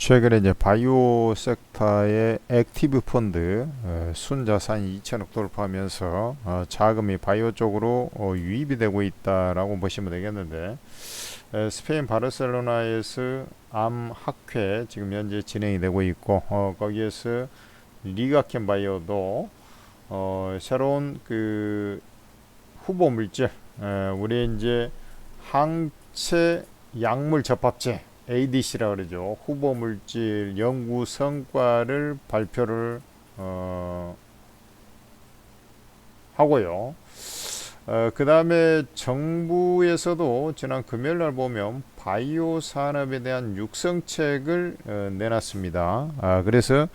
최근에 이제 바이오 섹터의 액티브 펀드 어, 순자산이 2천억 돌파하면서 어, 자금이 바이오 쪽으로 어, 유입이 되고 있다라고 보시면 되겠는데 에, 스페인 바르셀로나에서 암 학회 지금 현재 진행이 되고 있고 어, 거기에서 리가켄 바이오도 어, 새로운 그 후보 물질 에, 우리 이제 항체 약물 접합제 ADC라 그러죠. 후보 물질 연구 성과를 발표를 어, 하고요. 어, 그 다음에 정부에서도 지난 금요일 날 보면 바이오 산업에 대한 육성책을 어, 내놨습니다. 아, 그래서 어,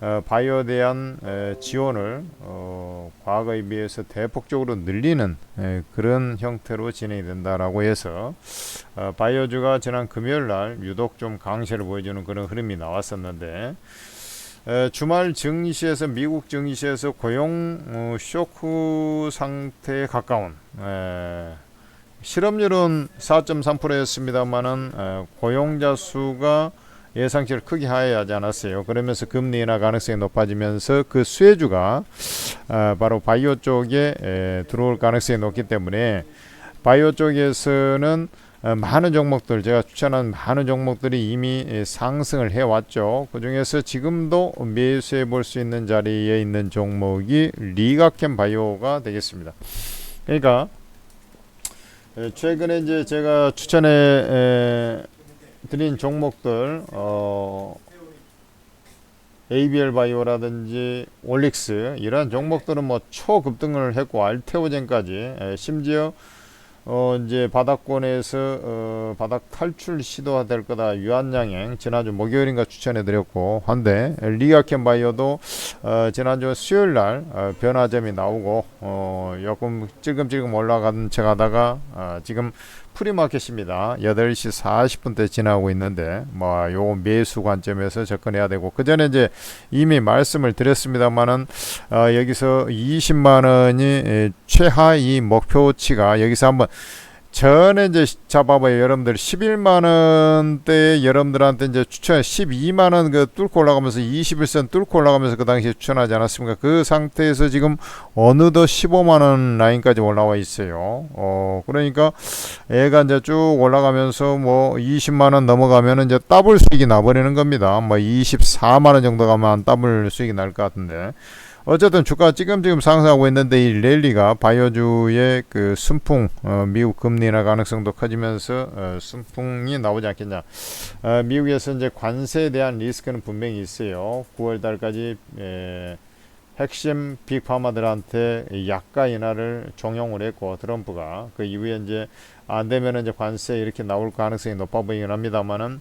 바이오에 대한 에, 지원을 어, 과거에 비해서 대폭적으로 늘리는 에, 그런 형태로 진행이 된다라고 해서 어, 바이오주가 지난 금요일 날 유독 좀 강세를 보여주는 그런 흐름이 나왔었는데 에, 주말 증시에서 미국 증시에서 고용 어, 쇼크 상태에 가까운 에, 실업률은 4.3%였습니다만은 고용자 수가 예상치를 크게 하회하지 않았어요. 그러면서 금리 인하 가능성이 높아지면서 그 수혜주가 어, 바로 바이오 쪽에 에, 들어올 가능성이 높기 때문에 바이오 쪽에서는 어, 많은 종목들 제가 추천한 많은 종목들이 이미 에, 상승을 해왔죠. 그 중에서 지금도 매수해 볼 수 있는 자리에 있는 종목이 리가켄 바이오가 되겠습니다. 그러니까 에, 최근에 이제 제가 추천해 에, 드린 종목들 어, ABL 바이오라든지 올릭스 이러한 종목들은 뭐 초급등을 했고 알테오젠까지 에, 심지어 어 이제 바닥권에서 어 바닥 탈출 시도될 거다. 유한양행 지난주 목요일인가 추천해 드렸고 한데 리아켄 바이오도 어 지난주 수요일 날 어, 변화점이 나오고 어 조금 찔끔찔끔 올라가는 척 하다가 어 지금 프리마켓입니다. 8시 40분대 지나고 있는데 뭐 요 매수 관점에서 접근해야 되고 그 전에 이제 이미 말씀을 드렸습니다만은 어, 여기서 20만 원이 최하위 목표치가 여기서 한번 전에 이제 잡아봐요. 여러분들 11만 원대 여러분들한테 이제 추천 12만 원 그 뚫고 올라가면서 21선 뚫고 올라가면서 그 당시에 추천하지 않았습니까? 그 상태에서 지금 어느덧 15만 원 라인까지 올라와 있어요. 어 그러니까 애가 이제 쭉 올라가면서 뭐 20만 원 넘어가면은 이제 더블 수익이 나버리는 겁니다. 뭐 24만 원 정도 가면 더블 수익이 날 것 같은데. 어쨌든 주가 지금지금 상승하고 있는데 이 랠리가 바이오주의 그 순풍 어, 미국 금리 인하 가능성도 커지면서 어, 순풍이 나오지 않겠냐. 어, 미국에서 이제 관세에 대한 리스크는 분명히 있어요. 9월 달까지 에, 핵심 빅파마들한테 약가 인하를 종용을 했고 트럼프가. 그 이후에 이제 안 되면 이제 관세 이렇게 나올 가능성이 높아 보이긴 합니다만은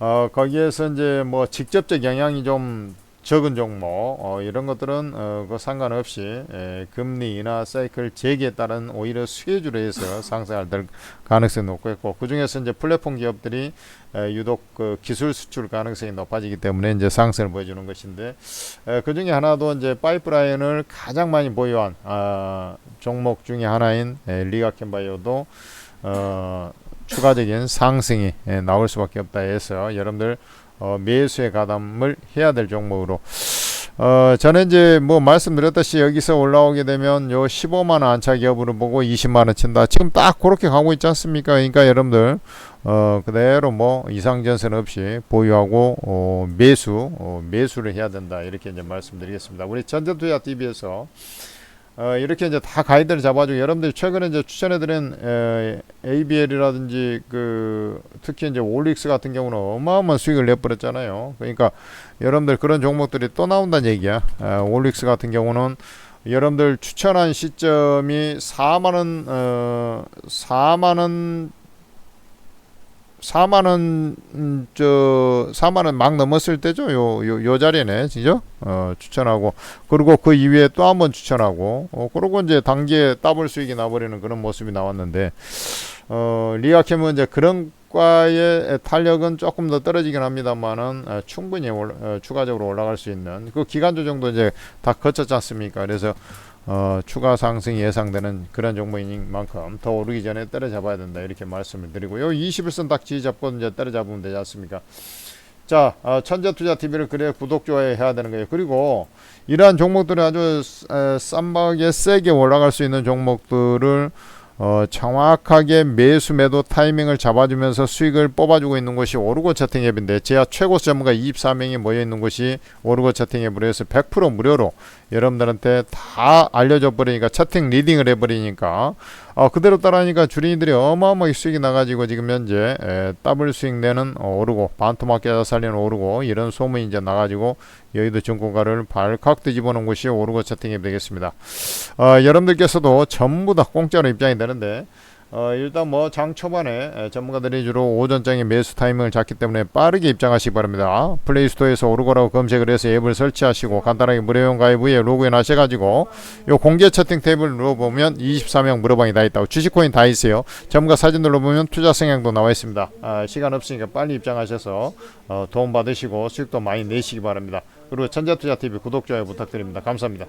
어 거기에서 이제 뭐 직접적 영향이 좀 적은 종목 어, 이런 것들은 어, 그 상관없이 에, 금리 인하 사이클 재개에 따른 오히려 수혜주로 해서 상승할 가능성이 높고 있고 그 중에서 이제 플랫폼 기업들이 에, 유독 그 기술 수출 가능성이 높아지기 때문에 이제 상승을 보여주는 것인데 에, 그 중에 하나도 이제 파이프라인을 가장 많이 보유한 아, 종목 중에 하나인 에, 리가켄 바이오도 어, 추가적인 상승이 에, 나올 수밖에 없다 해서 여러분들 어, 매수에 가담을 해야 될 종목으로 어, 저는 이제 뭐 말씀드렸듯이 여기서 올라오게 되면 요 15만 원 안착 기업으로 보고 20만 원 친다. 지금 딱 그렇게 가고 있지 않습니까? 그러니까 여러분들 어, 그대로 뭐 이상 전선 없이 보유하고 어, 매수 어, 매수를 해야 된다. 이렇게 이제 말씀드리겠습니다. 우리 전전투자 TV에서 어, 이렇게 이제 다 가이드를 잡아주고 여러분들이 최근에 이제 추천해드린 에, ABL이라든지 그 특히 이제 올릭스 같은 경우는 어마어마한 수익을 내버렸잖아요. 그러니까 여러분들 그런 종목들이 또 나온다는 얘기야. 에, 올릭스 같은 경우는 여러분들 추천한 시점이 4만 원, 어, 4만 원 4만 원, 음, 저, 4만 원 막 넘었을 때죠. 요, 요, 요 자리네. 진짜? 어, 추천하고. 그리고 그 이후에 또 한 번 추천하고. 어, 그러고 이제 단기에 더블 수익이 나버리는 그런 모습이 나왔는데, 어, 리아캠은 이제 그런 과의 탄력은 조금 더 떨어지긴 합니다만은 어, 충분히 올, 어, 추가적으로 올라갈 수 있는 그 기간 조정도 이제 다 거쳤지 않습니까? 그래서 어, 추가 상승이 예상되는 그런 종목인 만큼 더 오르기 전에 때려잡아야 된다 이렇게 말씀을 드리고요. 21선 딱 지지잡고 이제 때려잡으면 되지 않습니까? 자, 어, 천재투자TV를 그래 구독, 좋아요 해야 되는 거예요. 그리고 이러한 종목들이 아주 에, 쌈박하게 세게 올라갈 수 있는 종목들을 어, 정확하게 매수 매도 타이밍을 잡아주면서 수익을 뽑아주고 있는 곳이 오르고 채팅 앱인데 제가 최고 전문가 24명이 모여 있는 곳이 오르고 채팅 앱으로 해서 100% 무료로 여러분들한테 다 알려줘 버리니까 채팅 리딩을 해버리니까 어, 그대로 따라하니까 주린이들이 어마어마하게 수익이 나가지고 지금 현재 에, 더블 수익 내는 어, 오르고 반토막계자 살리는 오르고 이런 소문이 이제 나가지고 여의도 증권가를 발칵 뒤집어놓은 곳이 오르고 채팅 앱 되겠습니다. 어, 여러분들께서도 전부 다 공짜로 입장이 되는데 어, 일단 뭐 장 초반에 에, 전문가들이 주로 오전장에 매수 타이밍을 잡기 때문에 빠르게 입장하시기 바랍니다. 플레이스토어에서 오르고라고 검색을 해서 앱을 설치하시고 간단하게 무료용 가입 후에 로그인 하셔가지고 요 공개 채팅 탭을 눌러보면 24명 물어방이 다 있다고 주식코인 다 있어요. 전문가 사진 눌러보면 투자 성향도 나와 있습니다. 아, 시간 없으니까 빨리 입장하셔서 어, 도움 받으시고 수익도 많이 내시기 바랍니다. 그리고 천재투자TV 구독, 좋아요 부탁드립니다. 감사합니다.